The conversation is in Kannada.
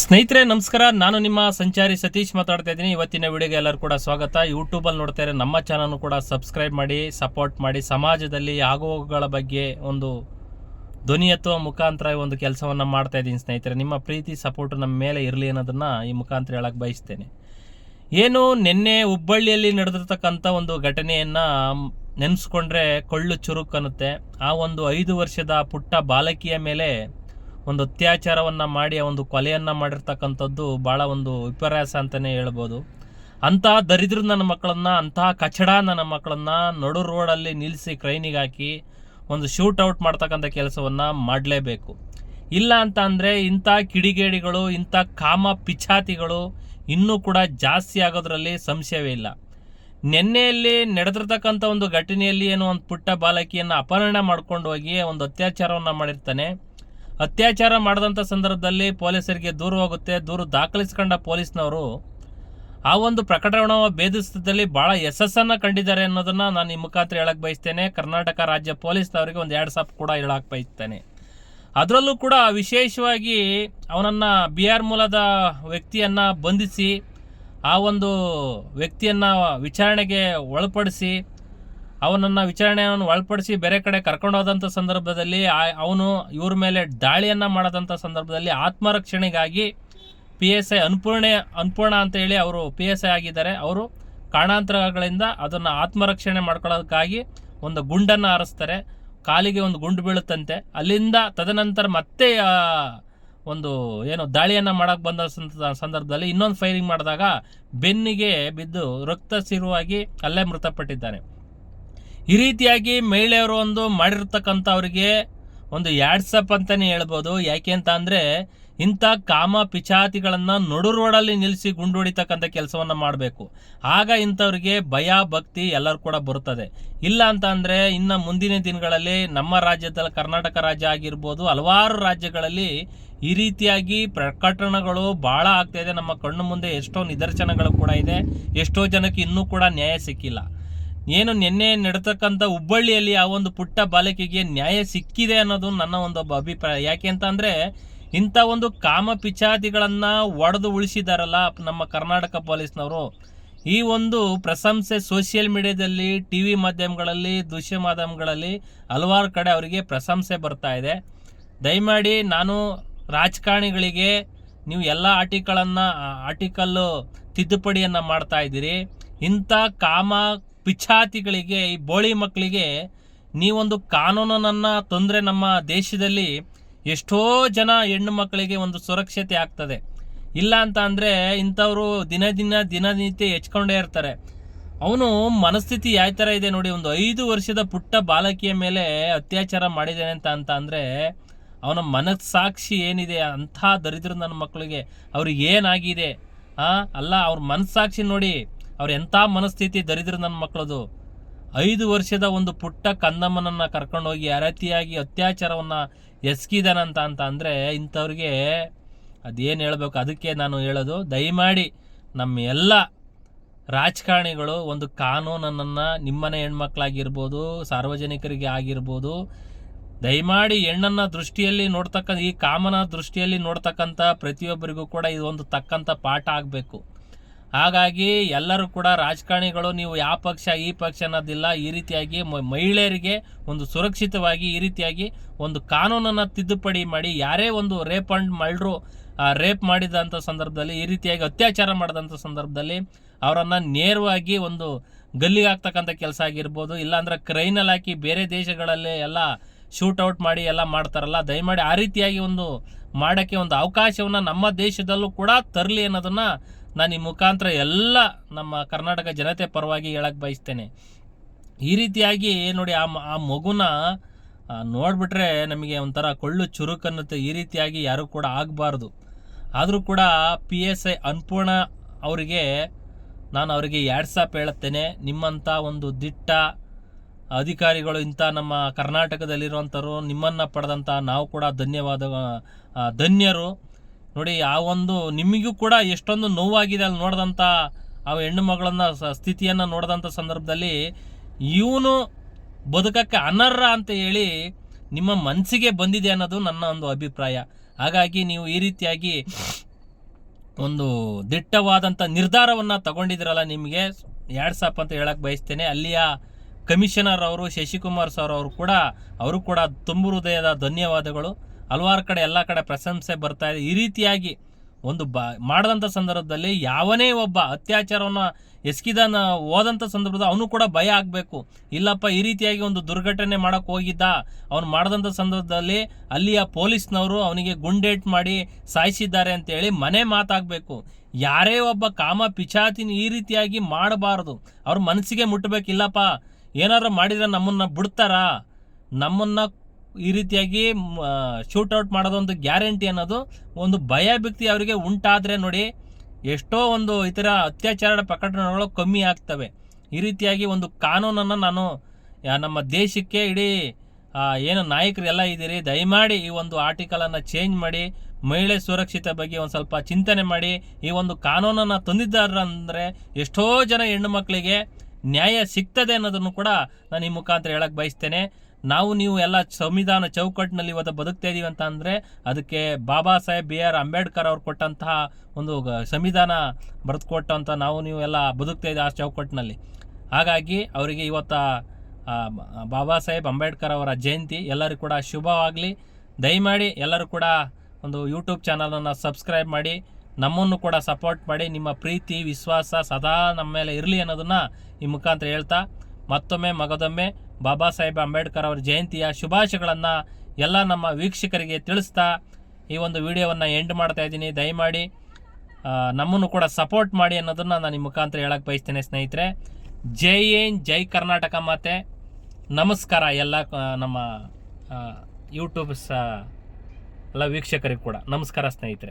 ಸ್ನೇಹಿತರೆ, ನಮಸ್ಕಾರ. ನಾನು ನಿಮ್ಮ ಸಂಚಾರಿ ಸತೀಶ್ ಮಾತಾಡ್ತಾ ಇದ್ದೀನಿ. ಇವತ್ತಿನ ವಿಡಿಯೋಗೆ ಎಲ್ಲರೂ ಕೂಡ ಸ್ವಾಗತ. ಯೂಟ್ಯೂಬಲ್ಲಿ ನೋಡ್ತಾ ನಮ್ಮ ಚಾನಲ್ನು ಕೂಡ ಸಬ್ಸ್ಕ್ರೈಬ್ ಮಾಡಿ ಸಪೋರ್ಟ್ ಮಾಡಿ. ಸಮಾಜದಲ್ಲಿ ಆಗುವಗಳ ಬಗ್ಗೆ ಒಂದು ಧ್ವನಿ ಅಥವಾ ಮುಖಾಂತರ ಒಂದು ಕೆಲಸವನ್ನು ಮಾಡ್ತಾ ಇದ್ದೀನಿ ಸ್ನೇಹಿತರೆ. ನಿಮ್ಮ ಪ್ರೀತಿ ಸಪೋರ್ಟ್ ನಮ್ಮ ಮೇಲೆ ಇರಲಿ ಅನ್ನೋದನ್ನು ಈ ಮುಖಾಂತರ ಹೇಳಕ್ಕೆ ಬಯಸ್ತೇನೆ. ಏನು, ನಿನ್ನೆ ಹುಬ್ಬಳ್ಳಿಯಲ್ಲಿ ನಡೆದಿರ್ತಕ್ಕಂಥ ಒಂದು ಘಟನೆಯನ್ನು ನೆನೆಸ್ಕೊಂಡ್ರೆ ಕೊಳ್ಳು ಚುರುಕನ್ನುತ್ತೆ ಆ ಒಂದು ಐದು ವರ್ಷದ ಪುಟ್ಟ ಬಾಲಕಿಯ ಮೇಲೆ ಒಂದು ಅತ್ಯಾಚಾರವನ್ನು ಮಾಡಿ ಒಂದು ಕೊಲೆಯನ್ನು ಮಾಡಿರ್ತಕ್ಕಂಥದ್ದು ಭಾಳ ಒಂದು ವಿಪರ್ಯಾಸ ಅಂತಲೇ ಹೇಳ್ಬೋದು. ಅಂತಹ ದರಿದ್ರ ನನ್ನ ಮಕ್ಕಳನ್ನು ಅಂತಹ ಕಚಡ ನನ್ನ ಮಕ್ಕಳನ್ನು ನಡು ರೋಡಲ್ಲಿ ನಿಲ್ಲಿಸಿ ಕ್ರೈನಿಗೆ ಹಾಕಿ ಒಂದು ಶೂಟ್ ಔಟ್ ಮಾಡ್ತಕ್ಕಂಥ ಕೆಲಸವನ್ನು ಮಾಡಲೇಬೇಕು. ಇಲ್ಲ ಅಂತ ಅಂದರೆ ಇಂಥ ಕಿಡಿಗೇಡಿಗಳು, ಇಂಥ ಕಾಮ ಪಿಚಾತಿಗಳು ಇನ್ನೂ ಕೂಡ ಜಾಸ್ತಿ ಆಗೋದ್ರಲ್ಲಿ ಸಂಶಯವೇ ಇಲ್ಲ. ನಿನ್ನೆಯಲ್ಲಿ ನಡೆದಿರ್ತಕ್ಕಂಥ ಒಂದು ಘಟನೆಯಲ್ಲಿ ಏನೋ ಒಂದು ಪುಟ್ಟ ಬಾಲಕಿಯನ್ನು ಅಪಹರಣ ಮಾಡ್ಕೊಂಡು ಹೋಗಿ ಒಂದು ಅತ್ಯಾಚಾರವನ್ನು ಮಾಡಿರ್ತಾನೆ. ಅತ್ಯಾಚಾರ ಮಾಡಿದಂಥ ಸಂದರ್ಭದಲ್ಲಿ ಪೊಲೀಸರಿಗೆ ದೂರು ಹೋಗುತ್ತೆ. ದೂರು ದಾಖಲಿಸ್ಕೊಂಡ ಪೊಲೀಸ್ನವರು ಆ ಒಂದು ಪ್ರಕರಣ ಭೇದಿಸಿದಲ್ಲಿ ಭಾಳ ಯಶಸ್ಸನ್ನು ಕಂಡಿದ್ದಾರೆ ಅನ್ನೋದನ್ನು ನಾನು ಈ ಮುಖಾಂತರ ಹೇಳಕ್ಕೆ ಬಯಸ್ತೇನೆ. ಕರ್ನಾಟಕ ರಾಜ್ಯ ಪೊಲೀಸ್ನವರಿಗೆ ಒಂದು ಎರಡು ಸಾಪ್ ಕೂಡ ಹೇಳಕ್ಕೆ ಬಯಸ್ತೇನೆ. ಅದರಲ್ಲೂ ಕೂಡ ವಿಶೇಷವಾಗಿ ಅವನನ್ನು ಆರ್ ಮೂಲದ ವ್ಯಕ್ತಿಯನ್ನು ಬಂಧಿಸಿ, ಆ ಒಂದು ವ್ಯಕ್ತಿಯನ್ನು ವಿಚಾರಣೆಗೆ ಒಳಪಡಿಸಿ ಅವನನ್ನು ವಿಚಾರಣೆಯನ್ನು ಒಳಪಡಿಸಿ ಬೇರೆ ಕಡೆ ಕರ್ಕೊಂಡು ಹೋದಂಥ ಸಂದರ್ಭದಲ್ಲಿ ಅವನು ಇವ್ರ ಮೇಲೆ ದಾಳಿಯನ್ನು ಮಾಡದಂಥ ಸಂದರ್ಭದಲ್ಲಿ ಆತ್ಮರಕ್ಷಣೆಗಾಗಿ ಪಿ ಎಸ್ ಐ ಅನ್ಪೂರ್ಣೆ ಅನ್ಪೂರ್ಣ ಅಂತ ಹೇಳಿ ಅವರು ಪಿ ಎಸ್ ಐ ಆಗಿದ್ದಾರೆ. ಅವರು ಕಾರಣಾಂತರಗಳಿಂದ ಅದನ್ನು ಆತ್ಮರಕ್ಷಣೆ ಮಾಡ್ಕೊಳ್ಳೋದಕ್ಕಾಗಿ ಒಂದು ಗುಂಡನ್ನು ಹಾರಿಸ್ತಾರೆ ಕಾಲಿಗೆ ಒಂದು ಗುಂಡು ಬೀಳುತ್ತಂತೆ. ಅಲ್ಲಿಂದ ತದನಂತರ ಮತ್ತೆ ಒಂದು ಏನು ದಾಳಿಯನ್ನು ಮಾಡೋಕ್ಕೆ ಬಂದ ಸಂದರ್ಭದಲ್ಲಿ ಇನ್ನೊಂದು ಫೈರಿಂಗ್ ಮಾಡಿದಾಗ ಬೆನ್ನಿಗೆ ಬಿದ್ದು ರಕ್ತ ಸಿರುವಾಗಿ ಅಲ್ಲೇ ಮೃತಪಟ್ಟಿದ್ದಾನೆ. ಈ ರೀತಿಯಾಗಿ ಮಹಿಳೆಯರು ಒಂದು ಮಾಡಿರ್ತಕ್ಕಂಥವ್ರಿಗೆ ಒಂದು ಯಾಡ್ಸಪ್ ಅಂತಲೇ ಹೇಳ್ಬೋದು. ಯಾಕೆ ಅಂತ ಅಂದರೆ ಇಂಥ ಕಾಮ ಪಿಚಾತಿಗಳನ್ನು ನಡು ರೋಡಲ್ಲಿ ನಿಲ್ಲಿಸಿ ಗುಂಡು ಹೊಡಿತಕ್ಕಂಥ ಕೆಲಸವನ್ನು ಮಾಡಬೇಕು. ಆಗ ಇಂಥವ್ರಿಗೆ ಭಯ, ಭಕ್ತಿ ಎಲ್ಲರೂ ಕೂಡ ಬರುತ್ತದೆ. ಇಲ್ಲ ಅಂತ ಅಂದರೆ ಇನ್ನು ಮುಂದಿನ ದಿನಗಳಲ್ಲಿ ನಮ್ಮ ರಾಜ್ಯದಲ್ಲಿ ಕರ್ನಾಟಕ ರಾಜ್ಯ ಆಗಿರ್ಬೋದು, ಹಲವಾರು ರಾಜ್ಯಗಳಲ್ಲಿ ಈ ರೀತಿಯಾಗಿ ಪ್ರಕಟಣೆಗಳು ಭಾಳ ಆಗ್ತಾ ಇದೆ. ನಮ್ಮ ಕಣ್ಣು ಮುಂದೆ ಎಷ್ಟೋ ನಿದರ್ಶನಗಳು ಕೂಡ ಇದೆ. ಎಷ್ಟೋ ಜನಕ್ಕೆ ಇನ್ನೂ ಕೂಡ ನ್ಯಾಯ ಸಿಕ್ಕಿಲ್ಲ. ಏನು ನಿನ್ನೆ ನಡೆತಕ್ಕಂಥ ಹುಬ್ಬಳ್ಳಿಯಲ್ಲಿ ಆ ಒಂದು ಪುಟ್ಟ ಬಾಲಕಿಗೆ ನ್ಯಾಯ ಸಿಕ್ಕಿದೆ ಅನ್ನೋದು ನನ್ನ ಒಂದು ಒಬ್ಬ ಅಭಿಪ್ರಾಯ. ಯಾಕೆ ಅಂತ ಅಂದರೆ, ಇಂಥ ಒಂದು ಕಾಮ ಪಿಚಾದಿಗಳನ್ನು ಒಡೆದು ಉಳಿಸಿದಾರಲ್ಲ ನಮ್ಮ ಕರ್ನಾಟಕ ಪೊಲೀಸ್ನವರು. ಈ ಒಂದು ಪ್ರಶಂಸೆ ಸೋಷಿಯಲ್ ಮೀಡಿಯಾದಲ್ಲಿ, ಟಿ ವಿ ಮಾಧ್ಯಮಗಳಲ್ಲಿ, ದೃಶ್ಯ ಮಾಧ್ಯಮಗಳಲ್ಲಿ ಹಲವಾರು ಕಡೆ ಅವರಿಗೆ ಪ್ರಶಂಸೆ ಬರ್ತಾ ಇದೆ. ದಯಮಾಡಿ ನಾನು ರಾಜಕಾರಣಿಗಳಿಗೆ ನೀವು ಎಲ್ಲ ಆರ್ಟಿಕಲನ್ನು ಆರ್ಟಿಕಲ್ಲು ತಿದ್ದುಪಡಿಯನ್ನು ಮಾಡ್ತಾ ಇದ್ದೀರಿ. ಇಂಥ ಕಾಮ ಪಿಚಾತಿಗಳಿಗೆ ಈ ಬೋಳಿ ಮಕ್ಕಳಿಗೆ ನೀವೊಂದು ಕಾನೂನನ್ನು ತೊಂದರೆ ನಮ್ಮ ದೇಶದಲ್ಲಿ ಎಷ್ಟೋ ಜನ ಹೆಣ್ಣು ಮಕ್ಕಳಿಗೆ ಒಂದು ಸುರಕ್ಷತೆ ಆಗ್ತದೆ. ಇಲ್ಲ ಅಂತ ಅಂದರೆ ಇಂಥವರು ದಿನ ದಿನ ದಿನನಿತ್ಯ ಹೆಚ್ಕೊಂಡೇ ಇರ್ತಾರೆ. ಅವನು ಮನಸ್ಥಿತಿ ಯಾವ ಥರ ಇದೆ ನೋಡಿ, ಒಂದು ಐದು ವರ್ಷದ ಪುಟ್ಟ ಬಾಲಕಿಯ ಮೇಲೆ ಅತ್ಯಾಚಾರ ಮಾಡಿದ್ದಾನೆ ಅಂತ ಅಂತ ಅಂದರೆ ಅವನ ಮನಸ್ಸಾಕ್ಷಿ ಏನಿದೆ, ಅಂಥ ದರಿದ್ರ ನನ್ನ ಮಕ್ಕಳಿಗೆ ಅವ್ರಿಗೆ ಏನಾಗಿದೆ? ಅಲ್ಲ, ಅವ್ರ ಮನಸ್ಸಾಕ್ಷಿ ನೋಡಿ ಅವ್ರ ಎಂಥ ಮನಸ್ಥಿತಿ ದರಿದ್ರ ನನ್ನ ಮಕ್ಕಳದು ಐದು ವರ್ಷದ ಒಂದು ಪುಟ್ಟ ಕಂದಮ್ಮನನ್ನು ಕರ್ಕೊಂಡೋಗಿ ಅರತಿಯಾಗಿ ಅತ್ಯಾಚಾರವನ್ನು ಎಸಗಿದಾನಂತ ಅಂತ ಅಂದರೆ ಇಂಥವ್ರಿಗೆ ಅದೇನು ಹೇಳಬೇಕು? ಅದಕ್ಕೆ ನಾನು ಹೇಳೋದು, ದಯಮಾಡಿ ನಮ್ಮ ಎಲ್ಲ ರಾಜಕಾರಣಿಗಳು ಒಂದು ಕಾನೂನನ್ನು ನಿಮ್ಮನೆ ಹೆಣ್ಮಕ್ಳಾಗಿರ್ಬೋದು, ಸಾರ್ವಜನಿಕರಿಗೆ ಆಗಿರ್ಬೋದು, ದಯಮಾಡಿ ಹೆಣ್ಣನ್ನ ದೃಷ್ಟಿಯಲ್ಲಿ ನೋಡ್ತಕ್ಕಂಥ, ಈ ಕಾಮನ ದೃಷ್ಟಿಯಲ್ಲಿ ನೋಡ್ತಕ್ಕಂಥ ಪ್ರತಿಯೊಬ್ಬರಿಗೂ ಕೂಡ ಇದು ಒಂದು ತಕ್ಕಂಥ ಪಾಠ ಆಗಬೇಕು. ಹಾಗಾಗಿ ಎಲ್ಲರೂ ಕೂಡ ರಾಜಕಾರಣಿಗಳು, ನೀವು ಯಾವ ಪಕ್ಷ, ಈ ಪಕ್ಷ ಅನ್ನೋದಿಲ್ಲ, ಈ ರೀತಿಯಾಗಿ ಮಹಿಳೆಯರಿಗೆ ಒಂದು ಸುರಕ್ಷಿತವಾಗಿ, ಈ ರೀತಿಯಾಗಿ ಒಂದು ಕಾನೂನನ್ನು ತಿದ್ದುಪಡಿ ಮಾಡಿ, ಯಾರೇ ಒಂದು ರೇಪ್ ಅಂಡ್ ಮಲ್ಡ್ರು ರೇಪ್ ಮಾಡಿದಂಥ ಸಂದರ್ಭದಲ್ಲಿ, ಈ ರೀತಿಯಾಗಿ ಅತ್ಯಾಚಾರ ಮಾಡಿದಂಥ ಸಂದರ್ಭದಲ್ಲಿ ಅವರನ್ನು ನೇರವಾಗಿ ಒಂದು ಗಲ್ಲಿಗೆ ಹಾಕ್ತಕ್ಕಂಥ ಕೆಲಸ ಆಗಿರ್ಬೋದು, ಇಲ್ಲಾಂದ್ರೆ ಕ್ರೈನಲ್ಲಿ ಹಾಕಿ ಬೇರೆ ದೇಶಗಳಲ್ಲಿ ಎಲ್ಲ ಶೂಟ್ ಔಟ್ ಮಾಡಿ ಎಲ್ಲ ಮಾಡ್ತಾರಲ್ಲ, ದಯಮಾಡಿ ಆ ರೀತಿಯಾಗಿ ಒಂದು ಮಾಡೋಕ್ಕೆ ಒಂದು ಅವಕಾಶವನ್ನು ನಮ್ಮ ದೇಶದಲ್ಲೂ ಕೂಡ ತರಲಿ ಅನ್ನೋದನ್ನು ನಾನು ಈ ಮುಖಾಂತರ ಎಲ್ಲ ನಮ್ಮ ಕರ್ನಾಟಕ ಜನತೆ ಪರವಾಗಿ ಹೇಳಕ್ಕೆ ಬಯಸ್ತೇನೆ. ಈ ರೀತಿಯಾಗಿ ನೋಡಿ ಆ ಆ ಮಗುನ ನೋಡಿಬಿಟ್ರೆ ನೋಡ್ಬಿಟ್ರೆ ನಮಗೆ ಒಂಥರ ಕೊಳ್ಳು ಚುರುಕನ್ನುತ್ತೆ ಈ ರೀತಿಯಾಗಿ ಯಾರೂ ಕೂಡ ಆಗಬಾರ್ದು. ಆದರೂ ಕೂಡ ಪಿ ಎಸ್ ಐ ಅನ್ಪೂರ್ಣ ಅವರಿಗೆ ನಾನು ಅವರಿಗೆ ಯಾಡ್ಸಾಪ್ ಹೇಳುತ್ತೇನೆ. ನಿಮ್ಮಂಥ ಒಂದು ದಿಟ್ಟ ಅಧಿಕಾರಿಗಳು ಇಂಥ ನಮ್ಮ ಕರ್ನಾಟಕದಲ್ಲಿರುವಂಥವ್ರು ನಿಮ್ಮನ್ನು ಪಡೆದಂಥ ನಾವು ಕೂಡ ಧನ್ಯವಾದ ಧನ್ಯರು. ನೋಡಿ, ಆ ಒಂದು ನಿಮಗೂ ಕೂಡ ಎಷ್ಟೊಂದು ನೋವಾಗಿದೆ ಅಲ್ಲಿ ನೋಡಿದಂಥ ಆ ಹೆಣ್ಣು ಮಗಳನ್ನ ಸ್ಥಿತಿಯನ್ನು ನೋಡಿದಂಥ ಸಂದರ್ಭದಲ್ಲಿ ಇವನು ಬದುಕಕ್ಕೆ ಅನರ್ಹ ಅಂತ ಹೇಳಿ ನಿಮ್ಮ ಮನಸ್ಸಿಗೆ ಬಂದಿದೆ ಅನ್ನೋದು ನನ್ನ ಒಂದು ಅಭಿಪ್ರಾಯ. ಹಾಗಾಗಿ ನೀವು ಈ ರೀತಿಯಾಗಿ ಒಂದು ದಿಟ್ಟವಾದಂಥ ನಿರ್ಧಾರವನ್ನು ತಗೊಂಡಿದ್ರಲ್ಲ ನಿಮಗೆ ಸಾಪ್ ಅಂತ ಹೇಳಕ್ ಬಯಸ್ತೇನೆ. ಅಲ್ಲಿಯ ಕಮಿಷನರ್ ಅವರು, ಶಶಿಕುಮಾರ್ ಸರ್ ಅವರು ಕೂಡ ಅವರು ಕೂಡ ತುಂಬು ಹೃದಯದ ಧನ್ಯವಾದಗಳು. ಹಲವಾರು ಕಡೆ, ಎಲ್ಲ ಕಡೆ ಪ್ರಶಂಸೆ ಬರ್ತಾ ಇದೆ. ಈ ರೀತಿಯಾಗಿ ಒಂದು ಬ ಮಾಡಿದಂಥ ಸಂದರ್ಭದಲ್ಲಿ ಯಾವನೇ ಒಬ್ಬ ಅತ್ಯಾಚಾರವನ್ನು ಎಸ್ಕಿದಾನ ಹೋದಂಥ ಸಂದರ್ಭದಲ್ಲಿ ಅವನು ಕೂಡ ಭಯ ಆಗಬೇಕು. ಇಲ್ಲಪ್ಪ, ಈ ರೀತಿಯಾಗಿ ಒಂದು ದುರ್ಘಟನೆ ಮಾಡೋಕ್ಕೆ ಹೋಗಿದ್ದ ಅವನು ಮಾಡಿದಂಥ ಸಂದರ್ಭದಲ್ಲಿ ಅಲ್ಲಿಯ ಪೊಲೀಸ್ನವರು ಅವನಿಗೆ ಗುಂಡೇಟ್ ಮಾಡಿ ಸಾಯಿಸಿದ್ದಾರೆ ಅಂತೇಳಿ ಮನೆ ಮಾತಾಗಬೇಕು. ಯಾರೇ ಒಬ್ಬ ಕಾಮ ಪಿಚಾತಿನ ಈ ರೀತಿಯಾಗಿ ಮಾಡಬಾರದು. ಅವ್ರ ಮನಸ್ಸಿಗೆ ಮುಟ್ಟಬೇಕಿಲ್ಲಪ್ಪ ಏನಾದ್ರು ಮಾಡಿದ್ರೆ ನಮ್ಮನ್ನ ಬಿಡ್ತಾರಾ? ನಮ್ಮನ್ನ ಈ ರೀತಿಯಾಗಿ ಶೂಟೌಟ್ ಮಾಡೋದೊಂದು ಗ್ಯಾರಂಟಿ ಅನ್ನೋದು ಒಂದು ಭಯ ಭಕ್ತಿ ಅವರಿಗೆ ಉಂಟಾದರೆ ನೋಡಿ ಎಷ್ಟೋ ಒಂದು ಇತರ ಅತ್ಯಾಚಾರ ಪ್ರಕರಣಗಳು ಕಮ್ಮಿ ಆಗ್ತವೆ. ಈ ರೀತಿಯಾಗಿ ಒಂದು ಕಾನೂನನ್ನು ನಾನು ನಮ್ಮ ದೇಶಕ್ಕೆ ಇಡೀ ಏನು ನಾಯಕರು ಎಲ್ಲ ಇದ್ದೀರಿ, ದಯಮಾಡಿ ಈ ಒಂದು ಆರ್ಟಿಕಲನ್ನು ಚೇಂಜ್ ಮಾಡಿ, ಮಹಿಳೆ ಸುರಕ್ಷಿತ ಬಗ್ಗೆ ಒಂದು ಸ್ವಲ್ಪ ಚಿಂತನೆ ಮಾಡಿ, ಈ ಒಂದು ಕಾನೂನನ್ನು ತಂದಿದ್ದಾರೆ ಅಂದರೆ ಎಷ್ಟೋ ಜನ ಹೆಣ್ಣು ಮಕ್ಕಳಿಗೆ ನ್ಯಾಯ ಸಿಗ್ತದೆ ಅನ್ನೋದನ್ನು ಕೂಡ ನಾನು ಈ ಮುಖಾಂತರ ಹೇಳಕ್ಕೆ ಬಯಸ್ತೇನೆ. ನಾವು ನೀವು ಎಲ್ಲ ಸಂವಿಧಾನ ಚೌಕಟ್ಟಿನಲ್ಲಿ ಇವತ್ತು ಬದುಕ್ತಾ ಇದೀವಿ ಅಂತ ಅಂದರೆ ಅದಕ್ಕೆ ಬಾಬಾ ಸಾಹೇಬ್ ಬಿ ಆರ್ ಅಂಬೇಡ್ಕರ್ ಅವ್ರು ಕೊಟ್ಟಂತಹ ಒಂದು ಸಂವಿಧಾನ ಬರೆದುಕೊಟ್ಟಂಥ ನಾವು ನೀವು ಎಲ್ಲ ಬದುಕ್ತಾ ಇದ್ದೀವಿ ಆ ಚೌಕಟ್ಟಿನಲ್ಲಿ. ಹಾಗಾಗಿ ಅವರಿಗೆ ಇವತ್ತ ಬಾಬಾ ಸಾಹೇಬ್ ಅಂಬೇಡ್ಕರ್ ಅವರ ಜಯಂತಿ ಎಲ್ಲರಿಗೂ ಕೂಡ ಶುಭವಾಗಲಿ. ದಯಮಾಡಿ ಎಲ್ಲರೂ ಕೂಡ ಒಂದು ಯೂಟ್ಯೂಬ್ ಚಾನಲನ್ನು ಸಬ್ಸ್ಕ್ರೈಬ್ ಮಾಡಿ. ನಮ್ಮನ್ನು ಕೂಡ ಸಪೋರ್ಟ್ ಮಾಡಿ, ನಿಮ್ಮ ಪ್ರೀತಿ, ವಿಶ್ವಾಸ ಸದಾ ನಮ್ಮ ಮೇಲೆ ಇರಲಿ ಅನ್ನೋದನ್ನು ಈ ಮುಖಾಂತರ ಹೇಳ್ತಾ, ಮತ್ತೊಮ್ಮೆ ಮಗದೊಮ್ಮೆ ಬಾಬಾ ಸಾಹೇಬ್ ಅಂಬೇಡ್ಕರ್ ಅವರ ಜಯಂತಿಯ ಶುಭಾಶಯಗಳನ್ನು ಎಲ್ಲ ನಮ್ಮ ವೀಕ್ಷಕರಿಗೆ ತಿಳಿಸ್ತಾ ಈ ಒಂದು ವಿಡಿಯೋವನ್ನು ಎಂಡ್ ಮಾಡ್ತಾ ಇದ್ದೀನಿ. ದಯಮಾಡಿ ನಮ್ಮನ್ನು ಕೂಡ ಸಪೋರ್ಟ್ ಮಾಡಿ ಅನ್ನೋದನ್ನು ನಾನು ಈ ಮುಖಾಂತರ ಹೇಳಕ್ಕೆ ಬಯಸ್ತೇನೆ ಸ್ನೇಹಿತರೆ. ಜೈ ಏನ್ ಜೈ ಕರ್ನಾಟಕ ಮಾತೆ. ನಮಸ್ಕಾರ ಎಲ್ಲ ನಮ್ಮ ಯೂಟ್ಯೂಬ್ ಸ ಎಲ್ಲ ವೀಕ್ಷಕರಿಗೆ ಕೂಡ. ನಮಸ್ಕಾರ ಸ್ನೇಹಿತರೆ.